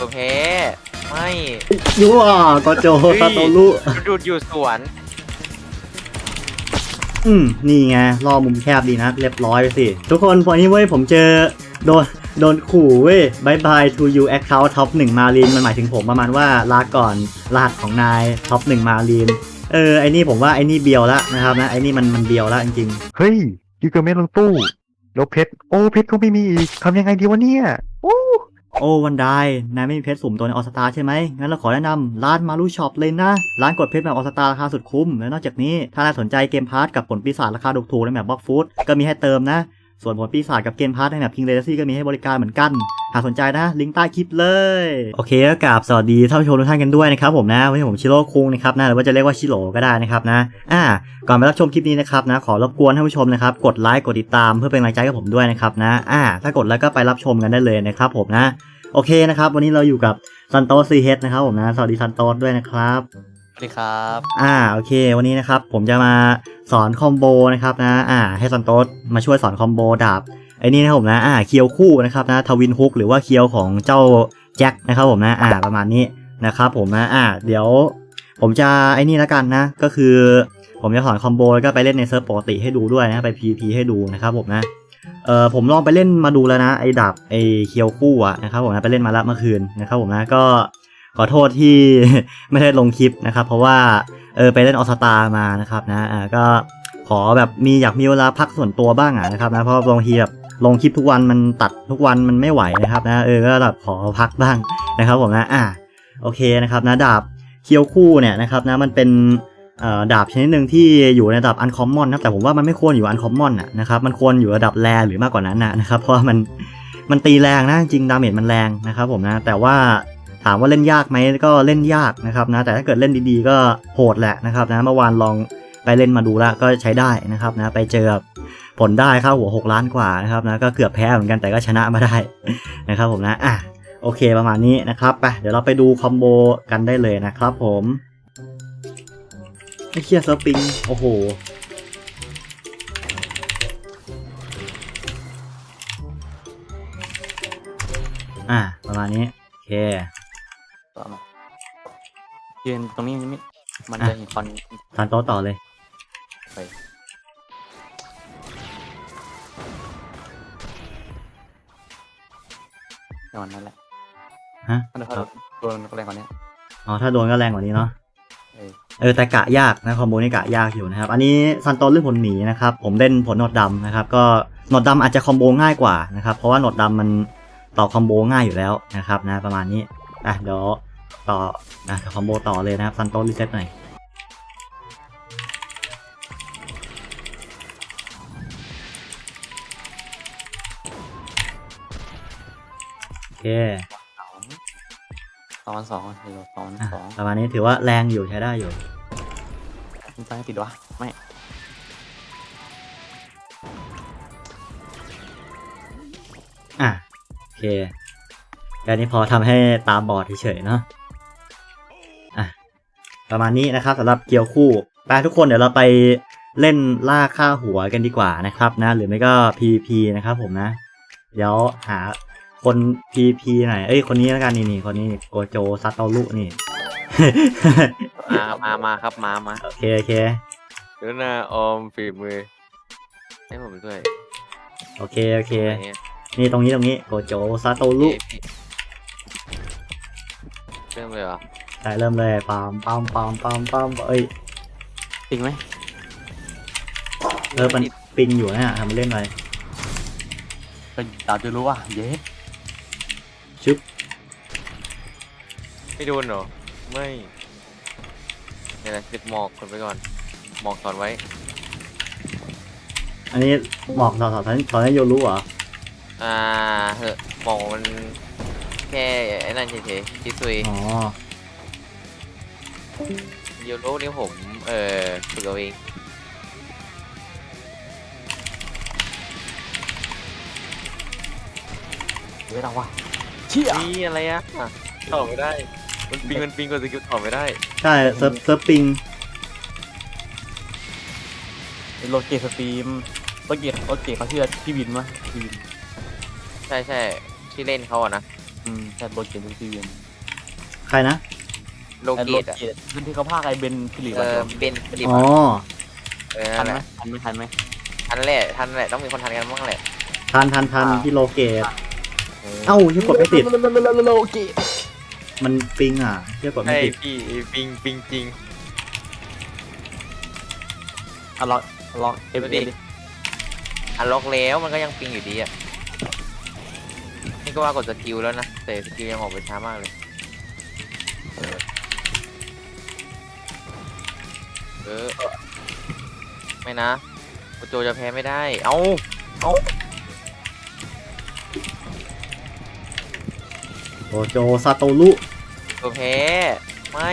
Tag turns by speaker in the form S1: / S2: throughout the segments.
S1: ตัวแพ้ไม่
S2: ยั่วก็โจ
S1: เฮ้ย
S2: ซาโตรุ
S1: ดูดอยู่สวน
S2: อืมนี่ไงรอมุมแคบดีนะ เรียบร้อยไปสิ ทุกคนพอนี้เว้ยผมเจอโดนโดนขู่เว้ยบายบาย to you account ท็อปหนึ่งมารีนมันหมายถึงผมประมาณว่าลาก่อนรหัสของนายท็อปหนึ่งมารีนเออไอ้นี่ผมว่าไอ้นี่เบียวละนะครับนะไอ้นี่มันมันเบียวละจริง
S3: เฮ้ยยูเกอร์เมนลงตู้แล้วเพชรโอ้เพชรก็ไม่มีอีกทำยังไงดีวะเนี่ยโอ้
S2: ๆ โอ้วันไดนายไม่มีเพชรสุ่มตัวในออสตาใช่ไหม งั้นเราขอแนะนำร้านมารูช็อปเลยนะ ร้านกดเพชรแบบออสตาราคาสุดคุ้ม และนอกจากนี้ ถ้านายสนใจเกมพาร์ทกับผลปีศาจราคาถูกๆในแบบบล็อกฟูดก็มีให้เติมนะ ส่วนผลปีศาจกับเกมพาร์ทในแบบคิงเลซี่ก็มีให้บริการเหมือนกัน หากสนใจนะ ลิงก์ใต้คลิปเลย โอเคก็กราบสวัสดีท่านผู้ชมทุกท่านกันด้วยนะครับผมนะวันนี้ผมชิโร่คุงนะครับนะหรือว่าจะเรียกว่าชิโร่ก็ได้นะครับนะอ่าก่อนไปรับชมคลิปนี้นะครับนะขอรบกวนท่านผู้ชมนะครับกดไลค์กดติดตามเพื่อเป็นกำลังใจกับผมด้วยนะครับนะอ่าถ้ากดแล้วก็ไปรับชมกันได้เลยนะครับผมนะโอเคนะครับวันนี้เราอยู่กับซันโตซีเฮดนะครับผมนะสวัสดีซันโตสด้วยนะครับ
S1: สวัสดีครับ
S2: อ่าโอเค วันนี้นะครับผมจะมา สอนคอมโบนะครับนะอ่าให้ซันโตสมาช่วยสอนคอมโบดาบไอ้นี่นะครับผมนะอ่าเคียวคู่นะครับนะทวินฮุกหรือว่าเคียวของเจ้าแจ็คนะครับผมนะอ่าประมาณนี้นะครับผมนะอ่าเดี๋ยว ผมจะไอ้นี่แล้วกันนะ ก็คือ ผมจะสอนคอมโบแล้วก็ไปเล่นในเซิร์ฟปกติให้ดูด้วยนะไป PVP ให้ดูนะครับผมนะเออผมลองไปเล่นมาดูแล้วนะไอ้ดาบไอ้เคียวคู่อะนะครับผมนะไปเล่นมาแล้วเมื่อคืนนะครับผมนะก็ขอโทษที่ไม่ได้ลงคลิปนะครับ เพราะว่าเออไปเล่นออสตามานะครับนะอ่าก็ขอแบบมีอยากมีเวลาพักส่วนตัวบ้างอะนะครับนะเพราะบางทีแบบลงคลิปทุกวันมันตัดทุกวันมันไม่ไหวนะครับนะเออก็แบบขอพักบ้างนะครับผมนะอ่าโอเคนะครับนะดาบเคียวคู่เนี่ยนะครับนะมันเป็นเอ่อดาบชนิดหนึ่งที่อยู่ในระดับอันคอมมอนนะแต่ผมว่ามันไม่ควรอยู่อันคอมมอนอะนะครับมันควรอยู่ระดับแรหรือมากกว่านั้นนะนะครับเพราะว่ามันมันตีแรงนะจริงดาเมจมันแรงนะครับผมนะแต่ว่า ถามว่าเล่นยากไหมก็เล่นยากนะครับนะแต่ถ้าเกิดเล่นดีๆ ก็โหดแหละนะครับนะเมื่อวานลองไปเล่นมาดูแล้วก็ใช้ได้นะครับนะไปเจอผลได้ค่าหัว 6 ล้านกว่านะครับนะก็เกือบแพ้เหมือนกันแต่ก็ชนะมาได้นะครับผมนะอะโอเคประมาณนี้นะครับไปเดี๋ยวเราไปดูคอมโบกันได้เลยนะครับผมไอ้เคียเซิร์ฟปิงโอ้โหอะประมาณนี้โอเค
S4: ต่อมายืนตรงนี้มันไม่มัน
S2: อะ
S4: จะเห็นคอน
S2: ซันโตะต่อเลย
S4: นอนนั่นแหละ
S2: ฮะ
S4: มันจะโดนอะไรกว่านี้
S2: อ๋อถ้าโดนก็แรงกว่านี้เนาะ
S4: เออ
S2: เออแต่กะยากนะคอมโบนี่กะยากอยู่นะครับ อันนี้ซันโตะเล่นผลหมีนะครับผมเล่นผลหนวดดำนะครับ ก็หนวดดำอาจจะคอมโบง่ายกว่านะครับ เพราะว่าหนวดดำมันต่อคอมโบง่ายอยู่แล้วนะครับนะประมาณนี้อะเดี๋ยว ต่อนะคอมโบต่อเลยนะครับซันโตะรีเซ็ตหน่อยโอเค
S4: สองสองสองเดี๋ยวสอง
S2: อะ
S4: สอง
S2: ประมาณนี้ถือว่าแรงอยู่ใช้ได้อยู่
S4: มันไปติดวะไม่
S2: อะโอเคแค่นี้พอทำให้ตาบอดเฉยๆเนาะอะ ประมาณนี้นะครับสำหรับเกียวคู่ไปทุกคนเดี๋ยวเราไปเล่นล่าค่าหัวกันดีกว่านะครับนะ หรือไม่ก็ PVP นะครับผมนะ เดี๋ยวหาคน PVP หน่อยเอ้ยคนนี้แล้วกันนี่นี่คนนี้โกโจซาโตรุนี่
S1: มามามาครับมามา
S2: โอเคโอเค
S1: ดูหน้าออมฝีมือให้ผมด้วย
S2: โอเคโอเค
S1: ไหนอะ
S2: นี่ตรงนี้ตรงนี้โกโจซาโตรุ
S1: พี่พี่เริ่มเลยเหรอ
S2: ได้เริ่มเลยปามปามปามปามปามเอ้ย
S4: จริงไหม
S2: เออมันปิงอยู่นะทำมันเล่นไป
S4: ก็ตามจะรู้ว่าเย้
S2: ชึบ
S1: ไม่โดนเหรอ ไม่เนี่ยนะติดหมอกคนไปก่อน หมอกสอนไว้
S2: อันนี้หมอกสอนสอนสอนให้โยรู้เหรอ
S1: อ่าเหอะหมอกมันแค่ไอ้นั่นเฉยๆที่ซุย
S2: อ๋อ
S1: ยูโรนี่ผม เออฝึกเอาเอง
S4: เว้ยเราวะเชี่ย
S1: นี่อะไรอะอะถอดไม่ได้ มันปิงมันปิงกดสกิลถอดไม่ได้
S2: ใช่เซิร์ฟเซิร์ฟปิง
S4: โลเกตสตรีมโลเกตโลเกตเขาชื่อพี่วินมั้ยพี่วิน
S1: ใช่ใช่ที่เล่นเขาอะนะ
S4: อืมแต่โรเกตที่เวียน
S2: ใครนะ
S1: โล
S4: ไอ้
S1: เก
S4: โร
S1: ตอะ
S4: เกตคือที่เขาพากไอ้เบนฟิลิป
S1: เอ
S4: อะ
S1: อเบนฟิลิป
S2: อ๋อ
S1: อะเออ
S4: ทั
S1: นั่
S4: น
S1: น
S4: ไห
S1: แห
S4: ม
S1: ละ
S4: ทันไหมทันไหม
S1: ทันแหละทันแหละต้องมีคนทันกันบ้างแหละ
S2: ทันทันทัน
S4: อ่า
S2: ที่โลเกต
S1: เออ
S2: เอ้าที่กดไม่ติด
S4: โรเกต
S2: มันปิงอะที่กดไม่
S1: ใช่
S2: ติด
S1: พี่ปิงปิงจริง
S4: อะล็อกล็อกเอฟ
S1: ดู
S4: เอ
S1: ดิ
S4: ดิ
S1: อันล็อกแล้วมันก็ยังปิงอยู่ดีอะ นี่ก็ว่ากดสกิลแล้วนะแต่สกิลยังออกไปช้ามากเลย เออ ไม่นะโอโจจะแพ้ไม่ได้ เอ้า
S2: โอโจซาโตรุ
S1: ตัวแพ้ ไม่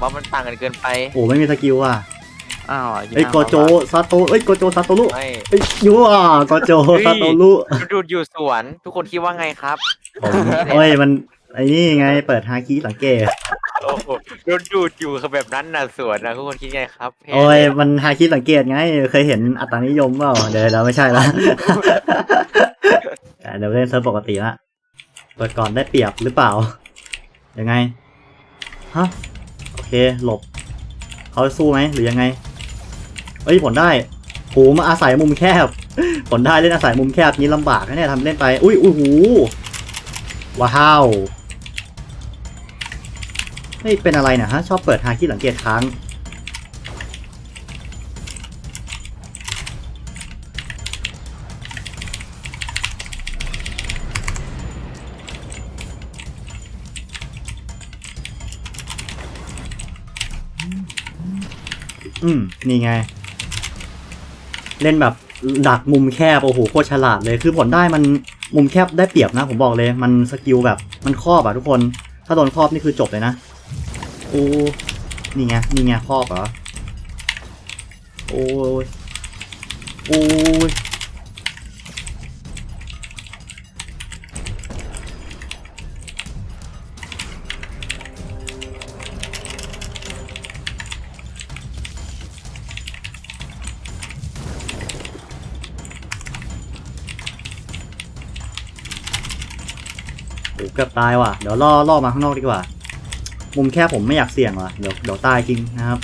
S1: ว่ามันต่างกันเกินไป
S2: โอ้ไม่มีสกิลอะ
S4: อ้าว
S2: เอ้ยโกโจซาโตเอ้ยโกโจซาโตรุ
S1: ไม่
S2: เอ้ยยูอะโกโจ
S1: เฮ้ย
S2: ซาโตรุ
S1: ดูดอยู่สวน ทุกคนคิดว่าไงครับ
S2: ผมเอ้ยมันไอ้นี่ไงเปิดฮาคิสังเกต
S1: โอ้โหโดนดูดอยู่แบบนั้นน่ะสวนนะทุกคนคิดไงครับแพ้
S2: โอ้ยมันฮาคิสังเกตไง เคยเห็นอัตรานิยมเปล่าเดี๋ยวเดี๋ยวไม่ใช่ละอะเดี๋ยวเล่นเซิร์ฟปกติละเปิดก่อนได้เปรียบหรือเปล่า ยังไง ฮะ โอเค หลบ เขาจะสู้ไหมหรือยังไง เอ้ยผลได้โหมาอาศัยมุมแคบ ผลได้เล่นอาศัยมุมแคบนี้ลำบากนะเนี่ยทำเล่นไป อุ้ยอุ้ยหูว้าว เฮ้ย เป็นอะไรนี่ยฮะ ชอบเปิดฮาคิสังเกตค้าง อืม นี่ไง เล่นแบบดักมุมแคบ โอ้โห โคตรฉลาดเลย คือผลได้มันมุมแคบได้เปรียบนะ ผมบอกเลย มันสกิลแบบ มันครอบอะทุกคน ถ้าโดนครอบนี่คือจบเลยนะ โอ้นี่ไงนี่ไงครอบเหรอโอ้ยโอ้ยโอ้เกือบตายว่ะ เดี๋ยวล่อล่อมาข้างนอกดีกว่า มุมแคบผมไม่อยากเสี่ยงว่ะเดี๋ยวเดี๋ยวตายจริงนะครับ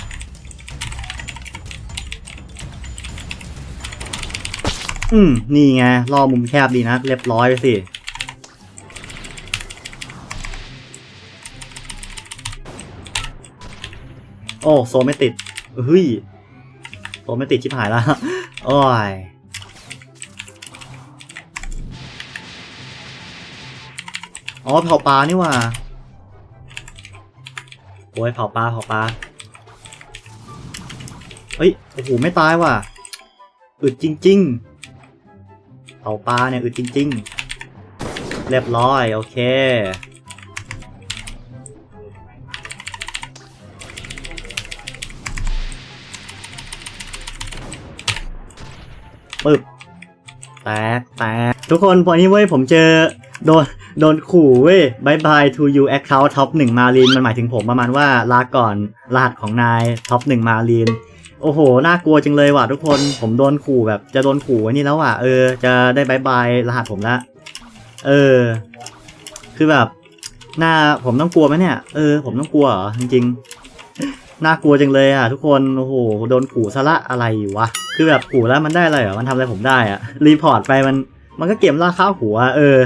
S2: อืมนี่ไงล่อมุมแคบดีนะเรียบร้อยไปสิโอ้โซไม่ติดเฮ้ยโซไม่ติดชิบหายแล้วโอ้ยอ๋อเผาปลานี่ว่า โอ้ยเผาปลาเผาปลาเฮ้ยโอ้โหไม่ตายว่ะอึดจริง ๆเผาปลาเนี่ยอึดจริง ๆ เรียบร้อยโอเคปึ๊บแตกแตกทุกคนพอนี้เว้ยผมเจอ โดนโดนขู่เว้ยบายบาย to you account top หนึ่งมารีนมันหมายถึงผมประมาณว่าลาก่อนรหัสของนายท็อปหนึ่งมารีนโอ้โห น่ากลัวจังเลยว่ะทุกคน ผมโดนขู่แบบจะโดนขู่ไว้นี่แล้วว่ะ เออ จะได้บายบายรหัสผมละ เออ คือแบบ หน้าผมต้องกลัวไหมเนี่ย เออ ผมต้องกลัวเหรอจริงๆ น่ากลัวจังเลยอะทุกคน โอ้โห โดนขู่ซะละอะไรอยู่วะ คือแบบขู่แล้วมันได้อะไรเหรอ มันทำอะไรผมได้อะ รีพอร์ตไปมัน มันก็เก็บล่าข้าวหัว เออ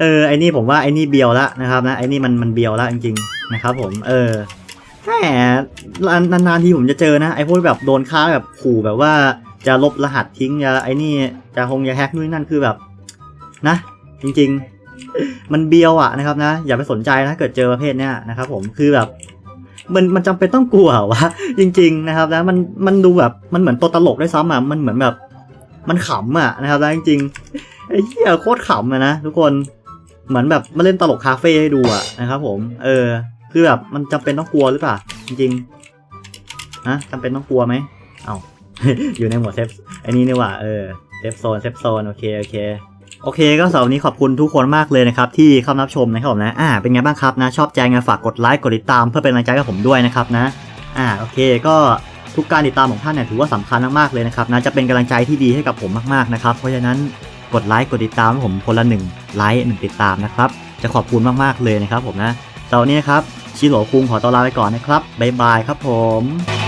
S2: เออไอ้นี่ผมว่าไอ้นี่เบียวละนะครับนะไอ้นี่มันมันเบียวละจริงๆนะครับผมเออแหมนานๆทีผมจะเจอนะไอ้พวกแบบโดนค้าแบบขู่แบบว่าจะลบรหัสทิ้งจะไอ้นี่จะคงจะแฮกนู่นนั่นคือแบบนะ จริงๆ มันเบียวอะนะครับนะ อย่าไปสนใจนะ เกิดเจอประเภทเนี้ยนะครับผมคือแบบ มันมันจำเป็นต้องกลัวเหรอวะจริง ๆนะครับนะมันมันดูแบบมันเหมือนตัวตลกด้วยซ้ำอะมันเหมือนแบบ มันขำอะนะครับนะจริงๆไอ้เหี้ยโคตรขำอะนะทุกคน เหมือนแบบมาเล่นตลกคาเฟ่ให้ดูอะนะครับผม เออ คือแบบมันจำเป็นต้องกลัวหรือเปล่า จริงๆนะจำเป็นต้องกลัวไหมเอาอยู่ในหมวดเซฟไอ้นี่นี่ว่าเออเซฟโซนเซฟโซนโอเคโอเคโอเคก็สำหรับวันนี้ขอบคุณทุกคนมากเลยนะครับ ที่เข้ามารับชมนะครับผมนะอ่าเป็นไงบ้างครับนะ ชอบใจไงฝากกดไลค์กดติดตามเพื่อเป็นกำลังใจกับผมด้วยนะครับนะ อ่าโอเคก็ทุกการติดตามของท่านเนี่ยถือว่าสำคัญมากๆเลยนะครับนะจะเป็นกำลังใจที่ดีให้กับผมมากๆนะครับ เพราะฉะนั้น กดไลค์กดติดตามให้ผมคนละหนึ่งไลค์หนึ่งติดตามนะครับ จะขอบคุณมากๆเลยนะครับผมนะตัวนนี้นะครับชิโร่คุงขอตัวลาไปก่อนนะครับบ๊ายบายครับผม